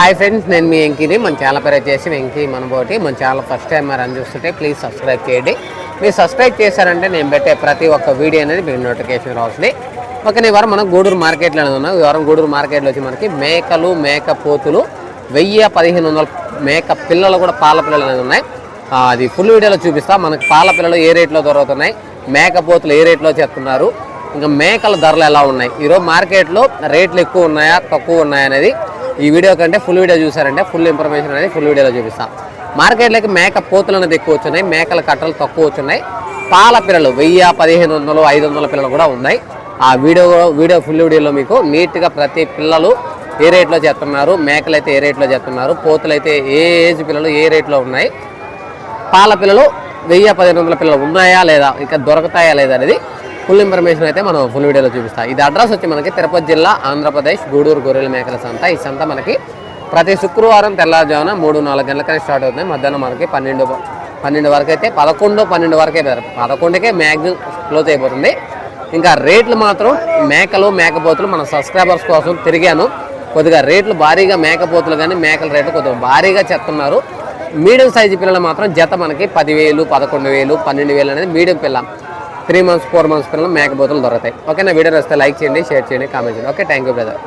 Hi friends నేను మీ వెంకీని. మన channel పేరు వచ్చేసి వెంకీ మనబోటి మన ఛానల్ ఫస్ట్ టైం మరి అని చూస్తుంటే ప్లీజ్ సబ్స్క్రైబ్ చేయండి. మీరు సబ్స్క్రైబ్ చేశారంటే నేను పెట్టే ప్రతి ఒక్క వీడియో అనేది మీకు నోటిఫికేషన్ రావస్తుంది ఓకే ఈ వారం మనం గూడూరు మార్కెట్లో అనేది ఉన్నాం. ఈ వారం గూడూరు మార్కెట్లో వచ్చి మనకి మేకలు మేక పోతులు వెయ్యి పదిహేను వందల మేక పిల్లలు కూడా పాల పిల్లలు అనేది ఉన్నాయి. అది ఫుల్ వీడియోలో చూపిస్తా. మనకి పాల పిల్లలు ఏ రేట్లో దొరుకుతున్నాయి? మేక పోతులు ఏ రేట్లో చేస్తున్నారు? ఇంకా మేకల ధరలు ఎలా ఉన్నాయి? ఈరోజు మార్కెట్లో రేట్లు ఎక్కువ ఉన్నాయా? తక్కువ ఉన్నాయా అనేది ఈ వీడియో కంటే ఫుల్ వీడియో చూసారంటే ఫుల్ ఇన్ఫర్మేషన్ అనేది ఫుల్ వీడియోలో చూపిస్తాం. మార్కెట్లోకి మేక పోతులు అనేది ఎక్కువ వచ్చున్నాయి మేకల కట్టలు తక్కువ వచ్చున్నాయి పాల పిల్లలు వెయ్యి పదిహేను వందలు ఐదు వందల పిల్లలు కూడా ఉన్నాయి. ఆ వీడియో వీడియో ఫుల్ వీడియోలో మీకు నీట్గా ప్రతి పిల్లలు ఏ రేట్లో చేస్తున్నారు మేకలు అయితే ఏ రేట్లో చేస్తున్నారు పోతులు అయితే ఏ ఏజ్ పిల్లలు ఏ రేట్లో ఉన్నాయి పాల పిల్లలు వెయ్యి పదిహేను వందల పిల్లలు ఉన్నాయా లేదా ఇంకా దొరుకుతాయా లేదా అనేది ఫుల్ ఇన్ఫర్మేషన్ అయితే మనం ఫుల్ వీడియోలో చూపిస్తాం. ఇది అడ్రస్ వచ్చి మనకి తిరుపతి జిల్లా ఆంధ్రప్రదేశ్ గూడూరు గొర్రెల మేకల సంత. ఈ సంత మనకి ప్రతి శుక్రవారం తెల్లవారుజామున మూడు నాలుగు గంటలకనే స్టార్ట్ అవుతుంది. మధ్యాహ్నం మనకి పన్నెండు పన్నెండు వరకు అయితే పదకొండు పన్నెండు వరకే పదకొండుకే మ్యాక్సిమం క్లోజ్ అయిపోతుంది. ఇంకా రేట్లు మాత్రం మేకలు మేకపోతులు మన సబ్స్క్రైబర్స్ కోసం తిరిగాను. కొద్దిగా రేట్లు భారీగా మేకపోతులు కానీ మేకల రేట్లు కొద్దిగా భారీగా చెప్తున్నారు మీడియం సైజు పిల్లలు మాత్రం జత మనకి పదివేలు పదకొండు వేలు పన్నెండు వేలు అనేది మీడియం పిల్ల. త్రీ మంత్స్ ఫోర్ మంత్స్ పిల్లలు మేకపోతులు దొరుకుతాయి. ఓకేనా? వీడియో వస్తే లైక్ చేయండి షేర్ చేయండి కామెంట్ చేయండి. Okay thank you brother